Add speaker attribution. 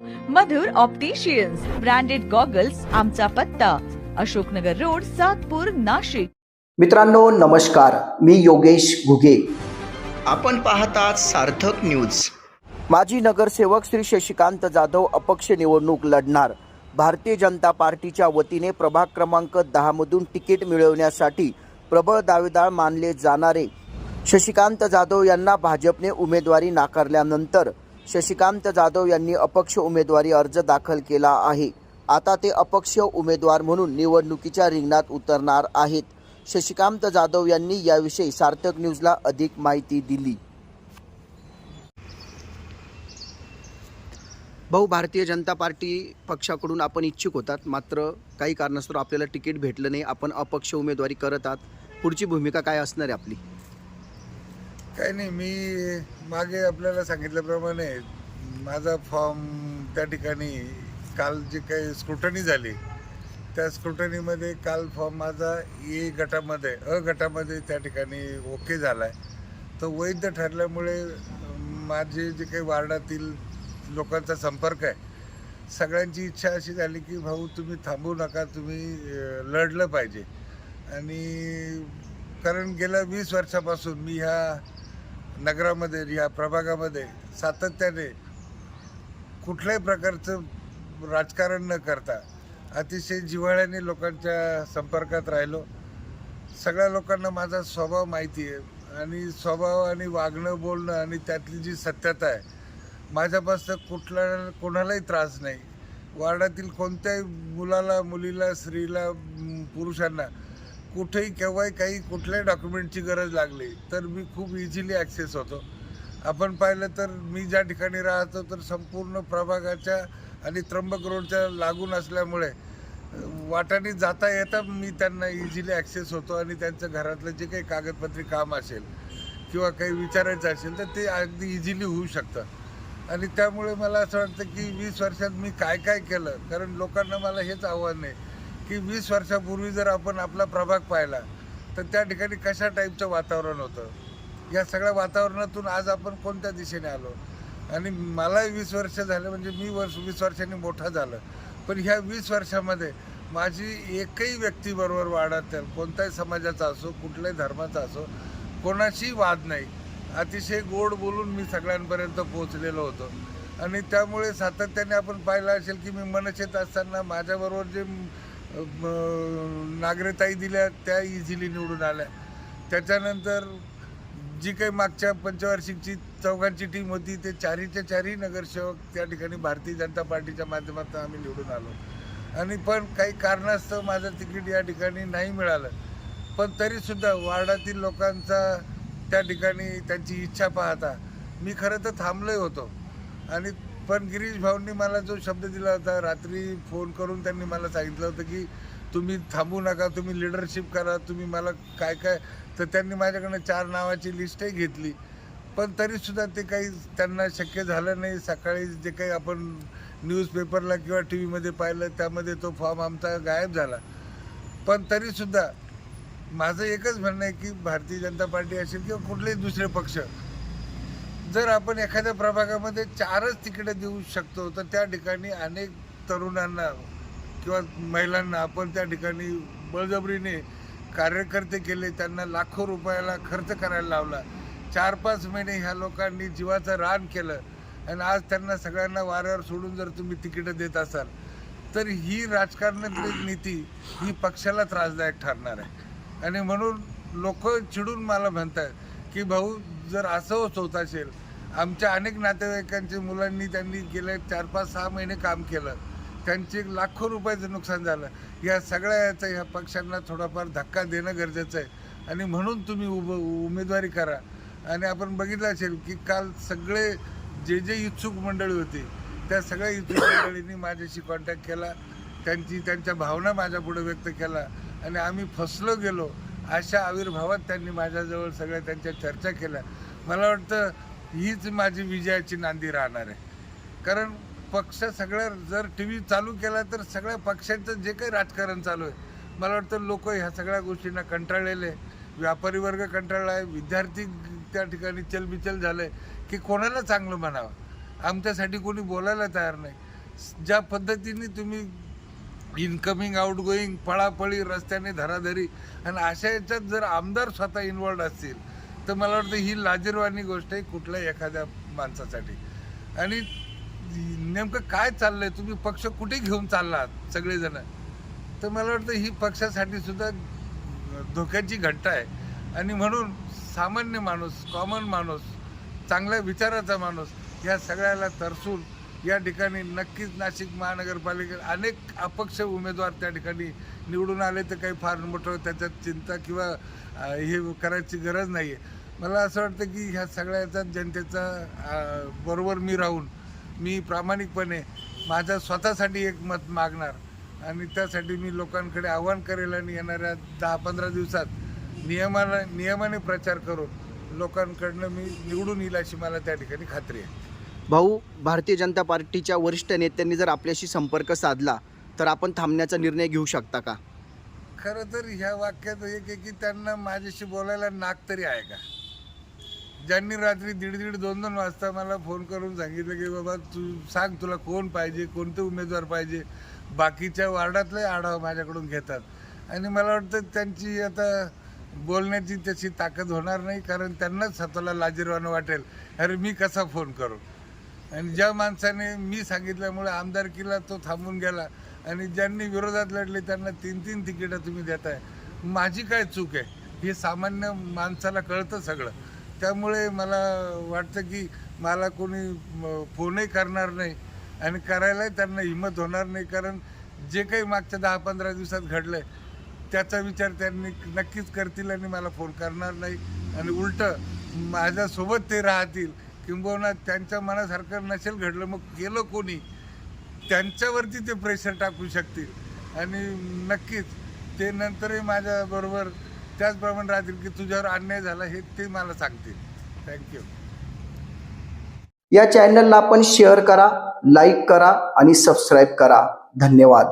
Speaker 1: मधुर opticians branded goggles आमचा पत्ता Ashoknagar road Satpur Nashik.
Speaker 2: मित्रांनो नमस्कार. मी योगेश घुगे.
Speaker 3: आपण पाहतात सार्थक न्यूज
Speaker 2: माजी नगरसेवक श्री शशिकांत जाधव अपक्ष निवडणूक लढणार. भारतीय जनता पार्टीच्या वतीने प्रभाग क्रमांक दहामधून तिकीट मिळवण्यासाठी प्रबळ दावेदार मानले जाणारे. शशिकांत जाधव यांना भाजपने उमेदवारी नाकारल्यानंतर शशिकांत जाधव यांनी अपक्ष उमेदवारी अर्ज दाखल केला आहे. आता ते अपक्ष उमेदवार म्हणून निवडणुकीच्या रिंगणात उतरणार आहेत. शशिकांत जाधव यांनी याविषयी सार्थक न्यूजला अधिक माहिती दिली. भाऊ भारतीय जनता पार्टी पक्षाकडून आपण इच्छुक होतात. मात्र काही कारणास्तव आपल्याला तिकीट भेटलं नाही. आपण अपक्ष उमेदवारी करत आहात. पुढची भूमिका काय असणार आहे आपली?
Speaker 4: काही नाही मी मागे आपल्याला सांगितल्याप्रमाणे माझा फॉर्म त्या ठिकाणी काल जी काही स्क्रुटनी झाली त्या स्क्रुटनीमध्ये काल फॉर्म माझा ए गटामध्ये अ गटामध्ये त्या ठिकाणी ओके झाला आहे तो वैध ठरल्यामुळे माझे जे काही वार्डातील लोकांचा संपर्क आहे सगळ्यांची इच्छा अशी झाली की भाऊ तुम्ही थांबू नका तुम्ही लढलं पाहिजे. आणि कारण गेल्या वीस वर्षापासून मी ह्या नगरामध्ये या प्रभागामध्ये सातत्याने कुठल्याही प्रकारचं राजकारण न करता अतिशय जिव्हाळ्याने लोकांच्या संपर्कात राहिलो. सगळ्या लोकांना माझा स्वभाव माहिती आहे आणि स्वभाव आणि वागणं बोलणं आणि त्यातली जी सत्यता आहे माझ्यापासून कुठला कोणालाही त्रास नाही. वार्डातील कोणत्याही मुलाला मुलीला स्त्रीला पुरुषांना कुठेही केव्हाही काही कुठल्याही डॉक्युमेंटची गरज लागली तर मी खूप इझिली ॲक्सेस होतो. आपण पाहिलं तर मी ज्या ठिकाणी राहतो तर संपूर्ण प्रभागाच्या आणि त्र्यंबक रोडच्या लागून असल्यामुळे वाटाने जाता येता मी त्यांना इझिली ॲक्सेस होतो आणि त्यांचं घरातलं जे काही कागदपत्री काम असेल किंवा काही विचारायचं असेल तर ते अगदी इझिली होऊ शकतं. आणि त्यामुळे मला असं वाटतं की वीस वर्षात मी काय काय केलं? कारण लोकांना मला हेच आव्हान आहे की वीस वर्षापूर्वी जर आपण आपला प्रभाग पाहिला तर त्या ठिकाणी कशा टाईपचं वातावरण होतं? या सगळ्या वातावरणातून आज आपण कोणत्या दिशेने आलो? आणि मलाही वीस वर्ष झाले म्हणजे मी वर्ष वीस वर्षांनी मोठा झालं. पण ह्या वीस वर्षामध्ये माझी एकही व्यक्तीबरोबर वाढत कोणत्याही समाजाचा असो कुठल्याही धर्माचा असो कोणाशी वाद नाही. अतिशय गोड बोलून मी सगळ्यांपर्यंत पोहोचलेलो होतो. आणि त्यामुळे सातत्याने आपण पाहिलं असेल की मी मनसेत असताना माझ्याबरोबर जे नागरेताई नागरिकताई दिल्या त्या इझिली निवडून आल्या. त्याच्यानंतर जी काही मागच्या पंचवार्षिकची चौघांची टीम होती ते चारीच्या चारही नगरसेवक त्या ठिकाणी भारतीय जनता पार्टीच्या माध्यमातून आम्ही निवडून आलो. आणि पण काही कारणास्तव माझं तिकीट या ठिकाणी नाही मिळालं. पण तरीसुद्धा वार्डातील लोकांचा त्या ठिकाणी त्यांची इच्छा पाहता मी खरं तर थांबलोय होतो. आणि पण गिरीश भाऊंनी मला जो शब्द दिला होता रात्री फोन करून त्यांनी मला सांगितलं होतं की तुम्ही थांबू नका तुम्ही लिडरशिप करा तुम्ही मला काय काय तर त्यांनी माझ्याकडनं चार नावाची लिस्टही घेतली. पण तरीसुद्धा ते काही त्यांना शक्य झालं नाही. सकाळी जे काही आपण न्यूजपेपरला किंवा टी व्हीमध्ये पाहिलं त्यामध्ये तो फॉर्म आमचा गायब झाला. पण तरीसुद्धा माझं एकच म्हणणं आहे की भारतीय जनता पार्टी असेल किंवा कुठलेही दुसरे पक्ष जर आपण एखाद्या प्रभागामध्ये चारच तिकीटं देऊ शकतो तर त्या ठिकाणी अनेक तरुणांना किंवा महिलांना आपण त्या ठिकाणी बळजबरीने कार्यकर्ते केले त्यांना लाखो रुपयाला खर्च करायला लावला. चार पाच महिने ह्या लोकांनी जीवाचं रान केलं आणि आज त्यांना सगळ्यांना वाऱ्यावर सोडून जर तुम्ही तिकीटं देत असाल तर ही राजकारणातली नीती ही पक्षाला त्रासदायक ठरणार आहे. आणि म्हणून लोक चिडून मला म्हणतात की भाऊ जर असं होत होत असेल आमच्या अनेक नातेवाईकांच्या मुलांनी त्यांनी गेले चार पाच सहा महिने काम केलं. त्यांचे लाखो रुपयाचं नुकसान झालं. या सगळ्या याचा ह्या पक्षांना थोडाफार धक्का देणं गरजेचं आहे. आणि म्हणून तुम्ही उभ उमेदवारी करा. आणि आपण बघितलं असेल की काल सगळे जे जे इच्छुक मंडळी होती त्या सगळ्या इच्छुक मंडळींनी माझ्याशी कॉन्टॅक्ट केला. त्यांची त्यांच्या भावना माझ्यापुढे व्यक्त केला आणि आम्ही फसलो गेलो. अशा आविर्भावात त्यांनी माझ्याजवळ सगळ्या त्यांच्या चर्चा केल्या. मला वाटतं हीच माझी विजयाची नांदी राहणार आहे. कारण पक्ष सगळ्या जर टी व्ही चालू केला तर सगळ्या पक्षांचं जे काही राजकारण चालू आहे मला वाटतं लोक ह्या सगळ्या गोष्टींना कंटाळलेले आहे. व्यापारी वर्ग कंटाळला आहे विद्यार्थी त्या ठिकाणी चलबिचल झाले की कोणाला चांगलं म्हणावं? आमच्यासाठी कोणी बोलायला तयार नाही. ज्या पद्धतीने तुम्ही इनकमिंग आउट गोईंग पळापळी रस्त्याने धराधरी. आणि अशा याच्यात जर आमदार स्वतः इन्वॉल्ड असतील तर मला वाटतं ही लाजीरवाणी गोष्ट आहे कुठल्या एखाद्या माणसासाठी. आणि नेमकं काय चाललंय? तुम्ही पक्ष कुठे घेऊन चाललात सगळेजण? तर मला वाटतं ही पक्षासाठी सुद्धा धोक्याची घंटा आहे. आणि म्हणून सामान्य माणूस कॉमन माणूस चांगल्या विचाराचा माणूस या सगळ्याला तरसून या ठिकाणी नक्कीच नाशिक महानगरपालिकेत अनेक अपक्ष उमेदवार त्या ठिकाणी निवडून आले तर काही फार मोठं त्याच्यात चिंता किंवा हे करायची गरज नाही आहे मला असं वाटतं की ह्या सगळ्याचा जनतेचा बरोबर मी राहून मी प्रामाणिकपणे माझ्या स्वतःसाठी एक मत मागणार आणि त्यासाठी मी लोकांकडे आव्हान करेल आणि येणाऱ्या दहा पंधरा दिवसात नियमाला नियमाने प्रचार करून लोकांकडनं मी निवडून येईल अशी मला त्या ठिकाणी खात्री आहे.
Speaker 2: भाऊ भारतीय जनता पार्टीच्या वरिष्ठ नेत्यांनी जर आपल्याशी संपर्क साधला तर आपण थांबण्याचा निर्णय घेऊ शकता का?
Speaker 4: खरं तर ह्या वाक्यात एक आहे की त्यांना माझ्याशी बोलायला नाक तरी आहे का? ज्यांनी रात्री दीड दीड दोन दोन वाजता मला फोन करून सांगितलं की बाबा तू सांग तुला कोण पाहिजे कोणते उमेदवार पाहिजे? बाकीच्या वार्डातले आढावा माझ्याकडून घेतात. आणि मला वाटतं त्यांची आता बोलण्याची त्याची ताकद होणार नाही कारण त्यांनाच स्वतःला लाजीरवानं वाटेल. अरे मी कसा फोन करू? आणि ज्या माणसाने मी सांगितल्यामुळे आमदारकीला तो थांबून गेला आणि ज्यांनी विरोधात लढले त्यांना तीन तीन तिकीटं तुम्ही देताय. माझी काय चूक आहे? हे सामान्य माणसाला कळतं सगळं. त्यामुळे मला वाटतं की मला कोणी फोनही करणार नाही आणि करायलाही त्यांना हिंमत होणार नाही. कारण जे काही मागच्या दहा पंधरा दिवसात घडलंय त्याचा विचार त्यांनी नक्कीच करतील आणि मला फोन करणार नाही. आणि उलटं माझ्यासोबत ते राहतील. किंबहुना त्यांच्या मनासारखं नसेल घडलं मग गेलं कोणी? त्यांच्यावरती ते प्रेशर टाकू शकतील. आणि नक्कीच ते नंतरही माझ्याबरोबर त्याचप्रमाणे राहतील की तुझ्यावर अन्याय झाला हे ते मला सांगतील. थँक्यू
Speaker 2: या चॅनलला आपण शेअर करा लाईक करा आणि सबस्क्राईब करा. धन्यवाद.